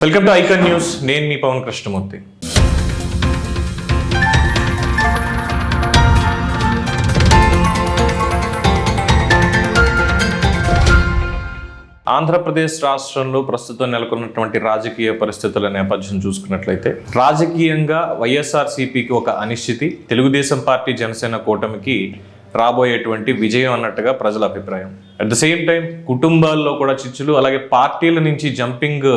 Welcome to icon news నేను మీ పవన్ కృష్ణమూర్తి. ఆంధ్రప్రదేశ్ రాష్ట్రంలో ప్రస్తుతం నెలకొన్నటువంటి రాజకీయ పరిస్థితుల నేపథ్యం చూసుకున్నట్లయితే రాజకీయంగా వైఎస్ఆర్సీపీకి ఒక అనిశ్చితి తెలుగుదేశం పార్టీ జనసేన కూటమికి రాబోయేటువంటి విజయం అన్నట్టుగా ప్రజల అభిప్రాయం. అట్ ద సేమ్ టైం కుటుంబాల్లో కూడా చిచ్చులు అలాగే పార్టీల నుంచి జంపింగ్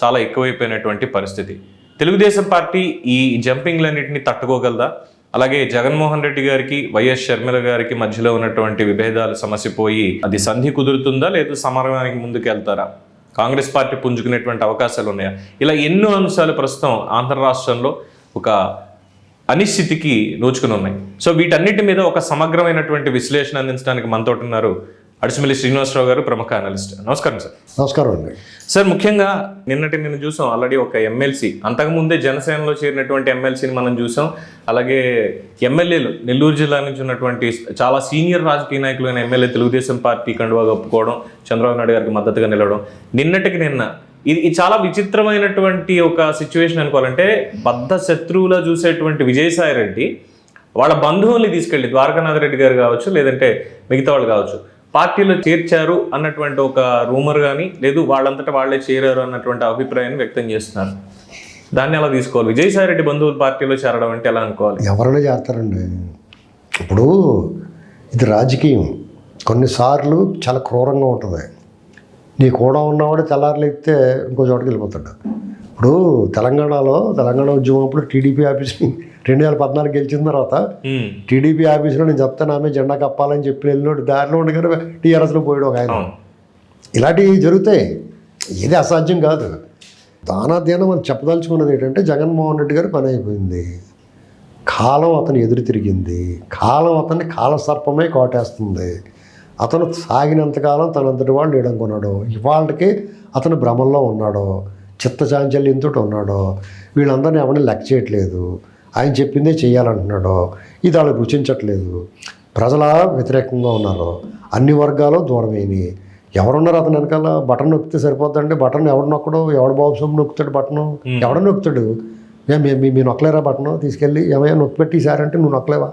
చాలా ఎక్కువైపోయినటువంటి పరిస్థితి. తెలుగుదేశం పార్టీ ఈ జంపింగ్లన్నింటినీ తట్టుకోగలదా? అలాగే జగన్మోహన్ రెడ్డి గారికి వైఎస్ షర్మిల గారికి మధ్యలో ఉన్నటువంటి విభేదాలు సమస్య పోయి అది సంధి కుదురుతుందా లేదా సమరమానికి ముందుకు వెళ్తారా కాంగ్రెస్ పార్టీ పుంజుకునేటువంటి అవకాశాలు ఉన్నాయా? ఇలా ఎన్నో అంశాలు ప్రస్తుతం ఆంధ్ర రాష్ట్రంలో ఒక అనిశ్చితికి నోచుకుని ఉన్నాయి. సో వీటన్నిటి మీద ఒక సమగ్రమైనటువంటి విశ్లేషణ అందించడానికి మనతో ఉన్నారు అడిసిమల్లి శ్రీనివాసరావు గారు ప్రముఖ అనలిస్ట్ నమస్కారం సార్. నమస్కారం అండి. సార్ ముఖ్యంగా నిన్నటి నిన్న చూసాం ఆల్రెడీ ఒక ఎమ్మెల్సీ అంతకుముందే జనసేనలో చేరినటువంటి ఎమ్మెల్సీని మనం చూసాం. అలాగే ఎమ్మెల్యేలు నెల్లూరు జిల్లా నుంచి ఉన్నటువంటి చాలా సీనియర్ రాజకీయ నాయకులైన ఎమ్మెల్యే తెలుగుదేశం పార్టీ కండువా కప్పుకోవడం చంద్రబాబు నాయుడు గారికి మద్దతుగా నిలవడం నిన్నటికి నిన్న. ఇది ఇది చాలా విచిత్రమైనటువంటి ఒక సిచ్యువేషన్ అనుకోవాలంటే బద్ధ శత్రువులా చూసేటువంటి విజయసాయి రెడ్డి వాళ్ళ బంధువుల్ని తీసుకెళ్ళి ద్వారకానాథ్ రెడ్డి గారు కావచ్చు లేదంటే మిగతా వాళ్ళు కావచ్చు పార్టీలో చేర్చారు అన్నటువంటి ఒక రూమర్ కానీ లేదు వాళ్ళంతటా వాళ్ళే చేరారు అన్నటువంటి అభిప్రాయాన్ని వ్యక్తం చేస్తున్నారు. దాన్ని ఎలా తీసుకోవాలి? విజయసాయి రెడ్డి బంధువులు పార్టీలో చేరడం అంటే ఎలా అనుకోవాలి? ఎవరైనా చేస్తారండి ఇప్పుడు ఇది రాజకీయం. కొన్నిసార్లు చాలా క్రూరంగా ఉంటుంది. నీ కూడా ఉన్నవాడు తెల్లారులు ఎక్కితే ఇంకో చోటకి వెళ్ళిపోతాడు. ఇప్పుడు తెలంగాణలో తెలంగాణ ఉద్యమం అప్పుడు టీడీపీ ఆఫీస్ని రెండు వేల పద్నాలుగు గెలిచిన తర్వాత టీడీపీ ఆఫీస్లో నేను చెప్తాను ఆమె జెండా కప్పాలని చెప్పి వెళ్ళినోడు దారిలో ఉండగానే టీఆర్ఎస్లో పోయాడు ఒక ఆయన. ఇలాంటివి జరుగుతాయి. ఏది అసాధ్యం కాదు. దానాధ్యానం మనం చెప్పదలుచుకున్నది ఏంటంటే జగన్మోహన్ రెడ్డి గారి పని అయిపోయింది కాలం అతను ఎదురు తిరిగింది. కాలం అతన్ని కాలసర్పమే కోటేస్తుంది. అతను సాగినంతకాలం తనంతటి వాళ్ళు లేడనుకున్నాడు ఇవాళకి అతను భ్రమంలో ఉన్నాడు. చిత్త చాంచల్యంతో ఉన్నాడు. వీళ్ళందరినీ ఎవరిని లెక్క చేయట్లేదు. ఆయన చెప్పిందే చేయాలంటున్నాడు ఇది వాళ్ళకి రుచించట్లేదు ప్రజల వ్యతిరేకంగా ఉన్నారు. అన్ని వర్గాలు దూరమైనవి ఎవరున్నారు అతను వెనకాల? బటన్ నొక్కితే సరిపోతుందంటే బటన్ ఎవడు నొక్కడు? ఎవడు బాబు సొమ్ము నొక్కుతాడు బటన్? ఎవడు నొక్కుతాడు? మీ నొక్కలేరా బటన్? తీసుకెళ్ళి ఏమయ్యా నొక్కి పెట్టి ఈసారంటే నువ్వు నొక్కలేవా?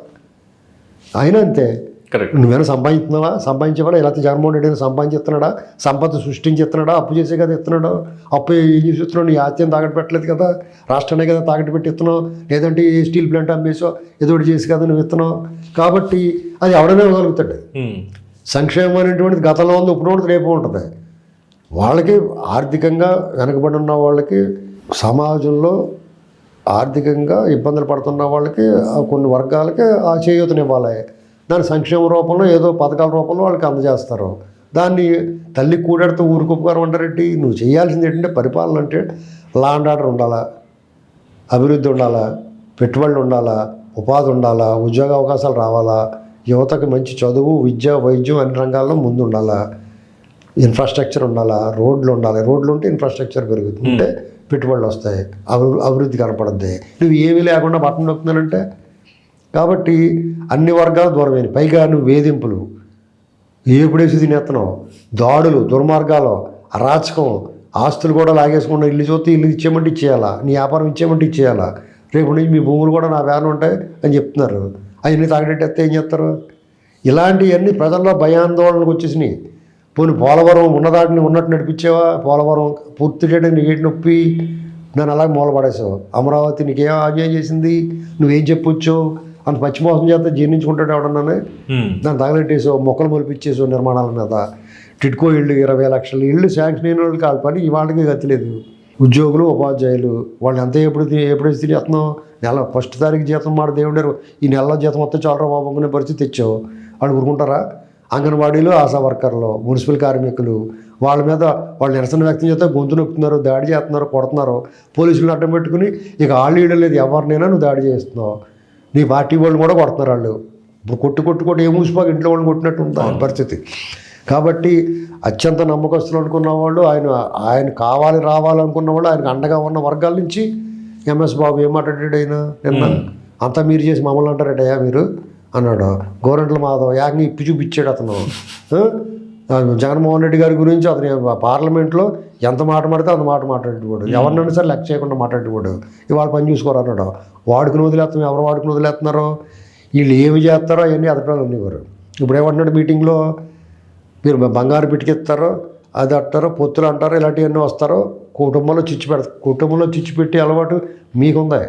అయినా అంతే. కరెక్ట్ నువ్వేనా సంపాదిస్తున్నావా? సంపాదించేవాడా? ఇలా జగన్మోహన్ రెడ్డి సంపాదించేస్తున్నాడా? సంపద సృష్టించేస్తున్నాడా? అప్పు చేసే కదా ఇస్తున్నాడు. అప్పు ఏం చేసి ఇస్తున్నాడు? నీ ఆస్తిని తాకట్టు పెట్టలేదు కదా. రాష్ట్రాన్ని కదా తాకట్టు పెట్టి ఇస్తున్నావు లేదంటే ఈ స్టీల్ ప్లాంట్ అమ్మేసో ఏదో చేసి కదా నువ్వు ఇస్తున్నావు. కాబట్టి అది ఎవడైనా ఇవ్వగలుగుతాడు ఉమ్, సంక్షేమం అనేటువంటిది గతంలో ఉంది ఇప్పుడు ఉంటుంది రేపు ఉంటుంది. వాళ్ళకి ఆర్థికంగా వెనకబడి ఉన్న వాళ్ళకి సమాజంలో ఆర్థికంగా ఇబ్బందులు పడుతున్న వాళ్ళకి ఆ కొన్ని వర్గాలకి ఆ చేయూతనివ్వాలి. దాని సంక్షేమ రూపంలో ఏదో పథకాల రూపంలో వాళ్ళకి అందజేస్తారు. దాన్ని తల్లి కూడెడితే ఊరుకుప్పుగారు ఉంటారెడ్డి నువ్వు చేయాల్సింది ఏంటంటే పరిపాలన అంటే లా అండ్ ఆర్డర్ ఉండాలా? అభివృద్ధి ఉండాలా? పెట్టుబడులు ఉండాలా? ఉపాధి ఉండాలా? ఉద్యోగ అవకాశాలు రావాలా? యువతకు మంచి చదువు విద్య వైద్యం అన్ని రంగాల్లో ముందు ఉండాలా? ఇన్ఫ్రాస్ట్రక్చర్ ఉండాలా? రోడ్లు ఉండాలి. రోడ్లు ఉంటే ఇన్ఫ్రాస్ట్రక్చర్ పెరుగుతుంది. ఉంటే పెట్టుబడులు వస్తాయి. అభివృ అభివృద్ధి కనపడుద్ది. నువ్వు ఏమీ లేకుండా బట్టన్ నొక్కుతున్నానంటే కాబట్టి అన్ని వర్గాలు దూరమైన పైగా నువ్వు వేధింపులు ఏపుడేసి తినేస్తున్నావు దాడులు దుర్మార్గాలు అరాచకం ఆస్తులు కూడా లాగేసుకున్న ఇల్లు చూస్తే ఇల్లు ఇచ్చేయమంటే ఇచ్చేయాలా? నీ వ్యాపారం ఇచ్చేయమంటే ఇచ్చేయాలా? రేపు నుంచి మీ భూములు కూడా నా వ్యాన్ ఉంటాయి అని చెప్తున్నారు. అవన్నీ తాగడెట్టేస్తే ఏం చేస్తారు? ఇలాంటివన్నీ ప్రజల్లో భయాందోళనకు వచ్చేసినాయి. పోనీ పోలవరం ఉన్నదాటిని ఉన్నట్టు నడిపించేవా? పోలవరం పూర్తి చేయడానికి నీకేటి నొప్పి? దాన్ని అలాగే మూలపడేసావు అమరావతి నీకేం ఆజ్ఞాయం చేసింది? నువ్వేం చెప్పొచ్చు? అంత పచ్చిమోసం చేస్తే జీర్ణించుకుంటాడు ఎవడన్నానే దాన్ని తగలెట్టేసావు మొక్కలు మొలిపించేసావు నిర్మాణాల మీద. టిట్కో ఇళ్ళు ఇరవై లక్షల. ఇళ్ళు శాంక్షన్ అయిన వాళ్ళకి వాళ్ళ పని ఇవాళకి గతి లేదు. ఉద్యోగులు ఉపాధ్యాయులు వాళ్ళు ఎంత ఎప్పుడు ఎప్పుడు తినేస్తున్నావు నెల ఫస్ట్ తారీఖు జీతం మాట దేవుడారు ఈ నెలలో జీతం వస్తే చాలరా బాబు అనుకునే పరిస్థితి తెచ్చావు. వాళ్ళు ఊరుకుంటారా అంగన్వాడీలు ఆశా వర్కర్లు మున్సిపల్ కార్మికులు వాళ్ళ మీద వాళ్ళు నిరసన వ్యక్తం చేస్తే గొంతు నొక్కుతున్నారు దాడి చేస్తున్నారు కొడుతున్నారు. పోలీసులు అడ్డం పెట్టుకుని ఇక వాళ్ళు ఈడ లేదు ఎవరినైనా నువ్వు దాడి చేస్తున్నావు. నీ పార్టీ వాళ్ళు కూడా కొడుతున్నారు వాళ్ళు. ఇప్పుడు కొట్టు కొట్టు కొట్టు ఏ మూసిపోక ఇంట్లో వాళ్ళు కొట్టినట్టు ఉంది ఆయన పరిస్థితి. కాబట్టి అత్యంత నమ్మకస్తులు అనుకున్న వాళ్ళు ఆయన ఆయన కావాలి రావాలనుకున్న వాళ్ళు ఆయనకు అండగా ఉన్న వర్గాల నుంచి ఎంఎస్ బాబు ఏం మాట్లాడాడు ఆయన? నిన్న. అంతా మీరు చేసి మమ్మల్ని అంటారటయ్యా మీరు? అన్నాడు. గోరంట్ల మాధవ్ యాజ్ఞ ఇప్పి చూపించాడు అతను. జగన్మోహన్ రెడ్డి గారి గురించి అతని పార్లమెంట్లో ఎంత మాట మాడితే అంత మాట మాట్లాడేవాడు. ఎవరినైనా సరే లెక్క చేయకుండా మాట్లాడేవాడు. ఇవాళ పని చూసుకోరు అన్నాడు. వాడుకుని వదిలేస్తాం ఎవరు వాడుకుని వదిలేస్తున్నారో? వీళ్ళు ఏమి చేస్తారో అవన్నీ అదటాలు అనేవారు ఇప్పుడు ఏమంటున్నాడు మీటింగ్లో? మీరు బంగారు పిటికిస్తారో అది అంటారో పొత్తులు అంటారో ఇలాంటివన్నీ వస్తారో కుటుంబంలో చిచ్చు పెడతారు కుటుంబంలో చిచ్చు పెట్టే అలవాటు మీకుందా?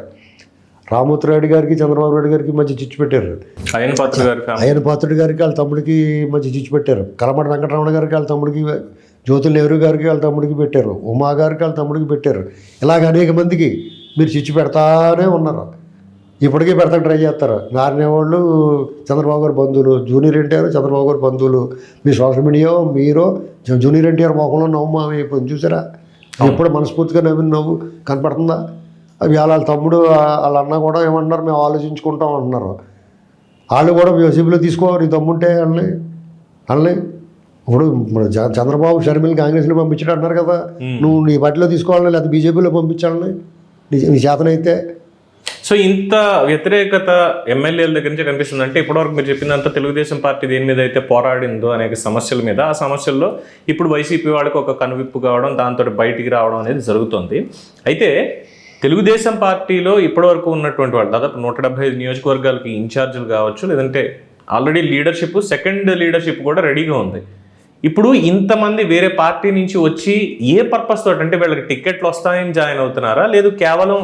రామూర్తి రెడ్డి గారికి చంద్రబాబు నాయుడు గారికి మధ్య చిచ్చు పెట్టారు. అయ్యన్ పాత్ర గారి ఫ్యామిలీ. అయ్యన పాత్రుడి గారికి వాళ్ళ తమ్ముడికి మధ్య చిచ్చు పెట్టారు. కలమటి వెంకటరమణ గారికి వాళ్ళ తమ్ముడికి జ్యోతుల నెహ్రూ గారికి వాళ్ళ తమ్ముడికి పెట్టారు. ఉమా గారికి వాళ్ళ తమ్ముడికి పెట్టారు. ఇలాగ అనేక మందికి మీరు చిచ్చు పెడతానే ఉన్నారు. ఇప్పటికీ పెడతాను ట్రై చేస్తారు. నారిన వాళ్ళు చంద్రబాబు గారి బంధువులు జూనియర్ ఎన్టీఆర్ చంద్రబాబు గారి బంధువులు. మీ సోషల్ మీడియా మీరు జూనియర్ ఎన్టీఆర్ మొఖంలో నవ్వు అయిపోయింది. చూసారా? ఎప్పుడు మనస్ఫూర్తిగా నవ్విన నవ్వు కనపడుతుందా? అవి వాళ్ళ తమ్ముడు వాళ్ళ అన్న కూడా ఏమన్నారు మేము ఆలోచించుకుంటాం అంటున్నారు. వాళ్ళు కూడా యూసీబీలో తీసుకో నీ తమ్ముంటే వాళ్ళని వాళ్ళని ఇప్పుడు చంద్రబాబు షర్మిల్ కాంగ్రెస్లో పంపించాడు అంటున్నారు కదా. నువ్వు నీ పార్టీలో తీసుకోవాలని లేకపోతే బీజేపీలో పంపించాలని నీ నీ చేతనైతే. సో ఇంత వ్యతిరేకత ఎమ్మెల్యేల దగ్గర నుంచి కనిపిస్తుంది. అంటే ఇప్పటివరకు మీరు చెప్పినంత తెలుగుదేశం పార్టీ దేని మీద అయితే పోరాడిందో అనేక సమస్యల మీద ఆ సమస్యల్లో ఇప్పుడు వైసీపీ వాళ్ళకి ఒక కనువిప్పు కావడం దాంతో బయటికి రావడం అనేది జరుగుతుంది. అయితే తెలుగుదేశం పార్టీలో ఇప్పటివరకు ఉన్నటువంటి వాళ్ళు దాదాపు నూట డెబ్బై ఐదు నియోజకవర్గాలకి ఇన్ఛార్జీలు కావచ్చు లేదంటే ఆల్రెడీ లీడర్షిప్ సెకండ్ లీడర్షిప్ కూడా రెడీగా ఉంది. ఇప్పుడు ఇంతమంది వేరే పార్టీ నుంచి వచ్చి ఏ పర్పస్ తోటి అంటే వీళ్ళకి టికెట్లు వస్తాయని జాయిన్ అవుతున్నారా? లేదు కేవలం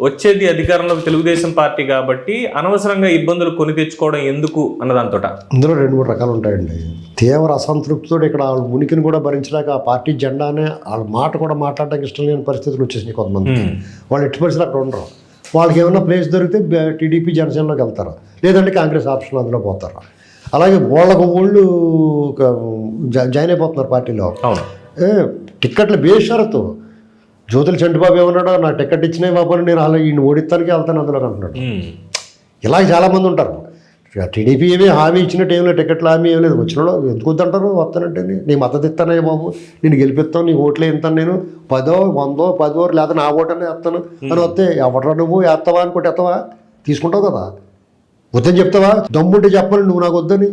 వచ్చేది అధికారంలోకి తెలుగుదేశం పార్టీ కాబట్టి అనవసరంగా ఇబ్బందులు కొని తెచ్చుకోవడం ఎందుకు అన్నదాంతోట? ఇందులో రెండు మూడు రకాలు ఉంటాయండి. తీవ్ర అసంతృప్తితో ఇక్కడ వాళ్ళ ఉనికిని కూడా భరించలేక ఆ పార్టీ జెండానే వాళ్ళ మాట కూడా మాట్లాడడానికి ఇష్టం లేని పరిస్థితులు వచ్చేసినాయి కొంతమంది. వాళ్ళు ఎట్టి పరిస్థితులు అక్కడ ఉండరు. వాళ్ళకి ఏమైనా ప్లేస్ దొరికితే టీడీపీ జనసేనలోకి వెళ్తారు. లేదంటే కాంగ్రెస్ ఆప్షన్ అందులో పోతారు. అలాగే వాళ్ళకు వాళ్ళు జా- జాయిన్ అయిపోతున్నారు పార్టీలో. టిక్కెట్లు బేషరతు. జ్యోతుల చంటిబాబు ఏమన్నాడో నా టికెట్ ఇచ్చినాయి బాబు నేను అలా ఈయన ఓడిస్తానికి వెళ్తాను అందులో అంటున్నాడు. ఇలా చాలామంది ఉంటారు. టీడీపీ ఏమీ హామీ ఇచ్చినట్టు ఏం లేదు టికెట్లు హామీ ఏం లేదు. వచ్చిన ఎందుకు వద్దంటారు? వస్తానంటే నీ మద్దతు ఇస్తానే బాబు. నేను గెలిపిస్తాను నీ ఓట్లు ఇస్తాను నేను పదో వందో పదో లేదా నా ఓటు అనే వేస్తాను. అని వస్తే ఎవడరా నువ్వు? వేస్తావా అనుకుంటే ఎత్తవా తీసుకుంటావు కదా. వద్దని చెప్తావా? దమ్ముంటే చెప్పాలి నువ్వు నాకు వద్దని.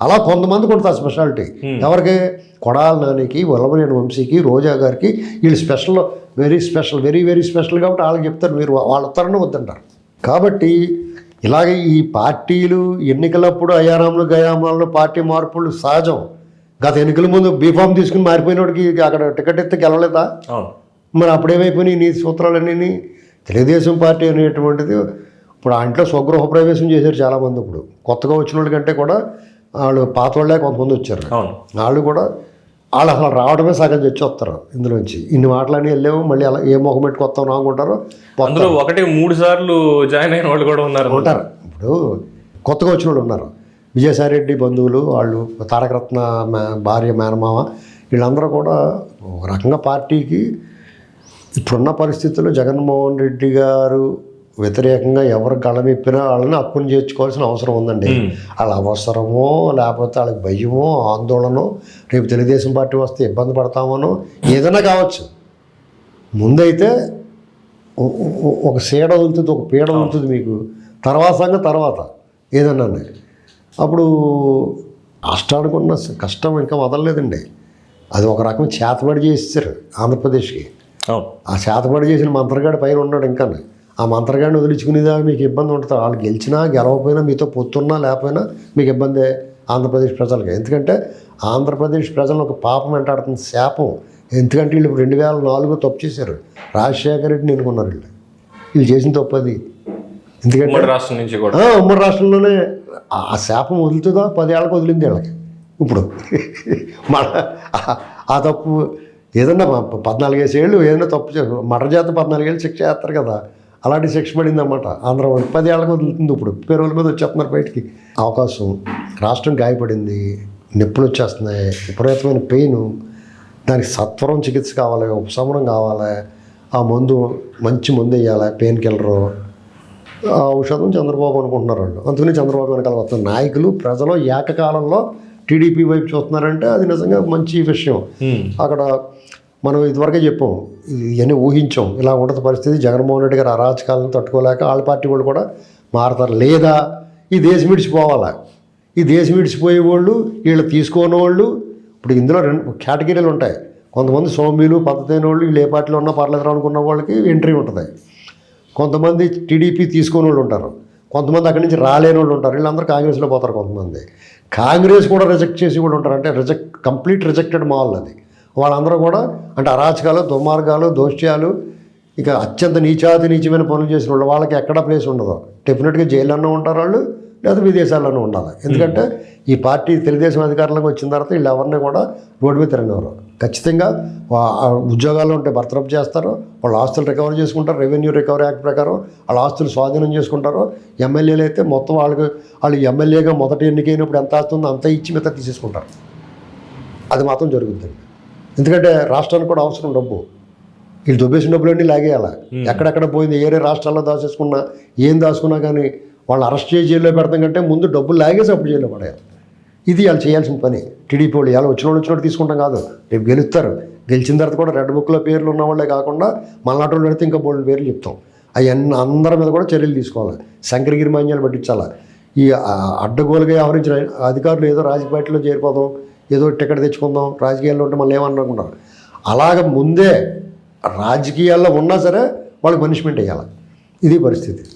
అలా కొంతమందికి ఉంటుంది స్పెషాలిటీ ఎవరికి? కొడాల నానికి వల్లభనేని వంశీకి రోజా గారికి వీళ్ళు special very special very very special కాబట్టి వాళ్ళకి చెప్తారు మీరు వాళ్ళ వస్తారని వద్దంటారు. కాబట్టి ఇలాగే ఈ పార్టీలు ఎన్నికలప్పుడు అయారాములు గయామాలు పార్టీ మార్పులు సహజం. గత ఎన్నికల ముందు బీఫామ్ తీసుకుని మారిపోయినోడికి అక్కడ టికెట్ ఎత్తే గెలవలేదా? మరి అప్పుడేమైపోయినాయి నీ సూత్రాలన్నీ తెలుగుదేశం పార్టీ అనేటువంటిది ఇప్పుడు ఆ ఇంట్లో స్వగృహ ప్రవేశం చేశారు చాలామంది ఇప్పుడు. కొత్తగా వచ్చిన వాళ్ళ కంటే కూడా వాళ్ళు పాత వాళ్ళే కొంతమంది వచ్చారు. వాళ్ళు కూడా వాళ్ళు అసలు రావడమే సగం తెచ్చి వస్తారు ఇందులోంచి. ఇన్ని మాటలన్నీ వెళ్ళాము మళ్ళీ అలా ఏ మొహం పెట్టుకొస్తాం అనుకుంటారు అందులో ఒకటి మూడు సార్లు జాయిన్ అయిన వాళ్ళు కూడా ఉన్నారు. ఉంటారు. ఇప్పుడు కొత్తగా వచ్చిన వాళ్ళు ఉన్నారు. విజయసాయి రెడ్డి బంధువులు వాళ్ళు తారకరత్న మా- భార్య మేనమామ వీళ్ళందరూ కూడా ఒక రకంగా పార్టీకి ఇప్పుడున్న పరిస్థితుల్లో జగన్మోహన్ రెడ్డి గారు వ్యతిరేకంగా ఎవరు గళమెప్పినా వాళ్ళని హక్కును చేర్చుకోవాల్సిన అవసరం ఉందండి. వాళ్ళ అవసరమో లేకపోతే వాళ్ళకి భయమో ఆందోళనో రేపు తెలుగుదేశం పార్టీ వస్తే ఇబ్బంది పడతామనో ఏదైనా కావచ్చు. ముందైతే ఒక సీడ వదులుతుంది ఒక పీడ వదులుతుంది మీకు. తర్వాత సంగతి తర్వాత ఏదన్నా అప్పుడు కష్టానికి ఉన్న కష్టం ఇంకా వదలలేదండి. అది ఒక రకం చేతబడి చేస్తారు ఆంధ్రప్రదేశ్కి. ఆ చేతబడి చేసిన మంత్రగాడి పైన ఉన్నాడు ఇంకా ఆ మంత్రగాడిని వదిలించుకునేదా? మీకు ఇబ్బంది ఉంటుంది? వాళ్ళు గెలిచినా గెలవకపోయినా మీతో పొత్తున్నా లేకపోయినా మీకు ఇబ్బందే ఆంధ్రప్రదేశ్ ప్రజలకి. ఎందుకంటే ఆంధ్రప్రదేశ్ ప్రజలను ఒక పాపం వెంటాడుతుంది శాపం. ఎందుకంటే వీళ్ళు రెండు వేల నాలుగు తప్పు చేశారు. రాజశేఖర రెడ్డిని ఎన్నుకున్నారు వీళ్ళు. వీళ్ళు చేసిన తప్పు అది. ఎందుకంటే ఉమ్మడి రాష్ట్రం నుంచి కూడా. ఉమ్మడి రాష్ట్రంలోనే ఆ శాపం వదులుతుందా? పదేళ్ళకి వదిలింది వీళ్ళకి. ఇప్పుడు మన ఆ- తప్పు ఏదన్నా ప- పద్నాలుగేసి ఏళ్ళు ఏదైనా తప్పు మటర్ చేత పద్నాలుగేళ్ళు శిక్ష చేస్తారు కదా. అలాంటి శిక్ష పడింది అన్నమాట ఆంధ్ర వాళ్ళు పదేళ్ళకి వదులుతుంది ఇప్పుడు. పేరుల మీద వచ్చేస్తున్నారు బయటికి. అవకాశం రాష్ట్రం గాయపడింది నొప్పులు వచ్చేస్తున్నాయి విపరీతమైన పెయిన్. దానికి సత్వరం చికిత్స కావాలి ఉపశమనం కావాలి. ఆ మందు మంచి మందు వేయాలి పెయిన్ కిల్లరు. ఆ ఔషధం చంద్రబాబు అనుకుంటున్నారు వాళ్ళు. అందుకని చంద్రబాబు వెనకాల వస్తున్న నాయకులు ప్రజలు ఏకకాలంలో టీడీపీ వైపు చూస్తున్నారంటే అది నిజంగా మంచి విషయం. అక్కడ మనం ఇదివరకే చెప్పాం ఇవన్నీ ఊహించాం. ఇలా ఉండదు పరిస్థితి. జగన్మోహన్ రెడ్డి గారు అరాచకాలను తట్టుకోలేక వాళ్ళ పార్టీ వాళ్ళు కూడా మారతారు. లేదా ఈ దేశం విడిచిపోవాలా? ఈ దేశం విడిచిపోయే వాళ్ళు వీళ్ళు తీసుకోని వాళ్ళు ఇప్పుడు ఇందులో రెండు కేటగిరీలు ఉంటాయి. కొంతమంది సోమ్యులు పద్ధతైన వాళ్ళు వీళ్ళు ఏ పార్టీలో ఉన్నా పర్లేదు అనుకున్న వాళ్ళకి ఎంట్రీ ఉంటుంది. కొంతమంది టీడీపీ తీసుకుని వాళ్ళు ఉంటారు. కొంతమంది అక్కడి నుంచి రాలేని వాళ్ళు ఉంటారు. వీళ్ళందరూ కాంగ్రెస్లో పోతారు కొంతమంది. కాంగ్రెస్ కూడా రిజెక్ట్ చేసి కూడా ఉంటారు. అంటే రిజెక్ట్ కంప్లీట్ రిజెక్టెడ్ మాల్ అది. వాళ్ళందరూ కూడా అంటే అరాచకాలు దుర్మార్గాలు దోష్ట్యాలు ఇక అత్యంత నీచాతి నీచమైన పనులు చేసిన వాళ్ళు వాళ్ళకి ఎక్కడ ప్లేస్ ఉండదు. డెఫినెట్గా జైల్లోనే ఉంటారు వాళ్ళు లేదా విదేశాల్లోనే ఉండాలి. ఎందుకంటే ఈ పార్టీ తెలుగుదేశం అధికారంలోకి వచ్చిన తర్వాత వీళ్ళు ఎవరిని కూడా రోడ్డు మీద తిరగనివ్వరు. ఖచ్చితంగా ఉద్యోగాలు ఉంటే భర్తరఫ్ చేస్తారు వాళ్ళ ఆస్తులు రికవర్ చేసుకుంటారు రెవెన్యూ రికవరీ యాక్ట్ ప్రకారం వాళ్ళ ఆస్తులు స్వాధీనం చేసుకుంటారు. ఎమ్మెల్యేలు అయితే మొత్తం వాళ్ళకి వాళ్ళు ఎమ్మెల్యేగా మొదటి ఎన్నికైనప్పుడు ఎంత ఆస్తుందో అంత ఇచ్చి మిగతా తీసేసుకుంటారు. అది మాత్రం జరుగుతుంది ఎందుకంటే రాష్ట్రానికి కూడా అవసరం డబ్బు. వీళ్ళు దొబ్బేసిన డబ్బులన్నీ లాగేయాలి? ఎక్కడెక్కడ పోయింది ఏరే రాష్ట్రాల్లో దాచేసుకున్నా ఏం దాచుకున్నా కానీ వాళ్ళు అరెస్ట్ చేసి జైల్లో పెడతాం కంటే ముందు డబ్బులు లాగేసి అప్పుడు జైల్లో పడేయాలి. ఇది వాళ్ళు చేయాల్సిన పని. టీడీపీ వాళ్ళు ఇలా వచ్చిన వాళ్ళు వచ్చినట్టు తీసుకుంటాం కాదు. రేపు గెలుస్తారు. గెలిచిన తర్వాత కూడా రెడ్ బుక్లో పేర్లు ఉన్న వాళ్ళే కాకుండా మళ్ళాటి వాళ్ళు పెడితే ఇంకా బోల్డ్ పేర్లు చెప్తాం. అవన్నీ అందరి మీద కూడా చర్యలు తీసుకోవాలి. శంకరగిరి మాన్యాలు పట్టించాలి? ఈ అడ్డగోలుగా వ్యవహరించిన అధికారులు ఏదో రాజకీయ పార్టీలో చేరిపోదాం. ఏదో టికెట్ తెచ్చుకుందాం రాజకీయాల్లో ఉంటే మళ్ళీ ఏమనుకుంటారు అలాగ ముందే రాజకీయాల్లో ఉన్నా సరే వాళ్ళకి పనిష్మెంట్ వేయాలి. ఇది పరిస్థితి.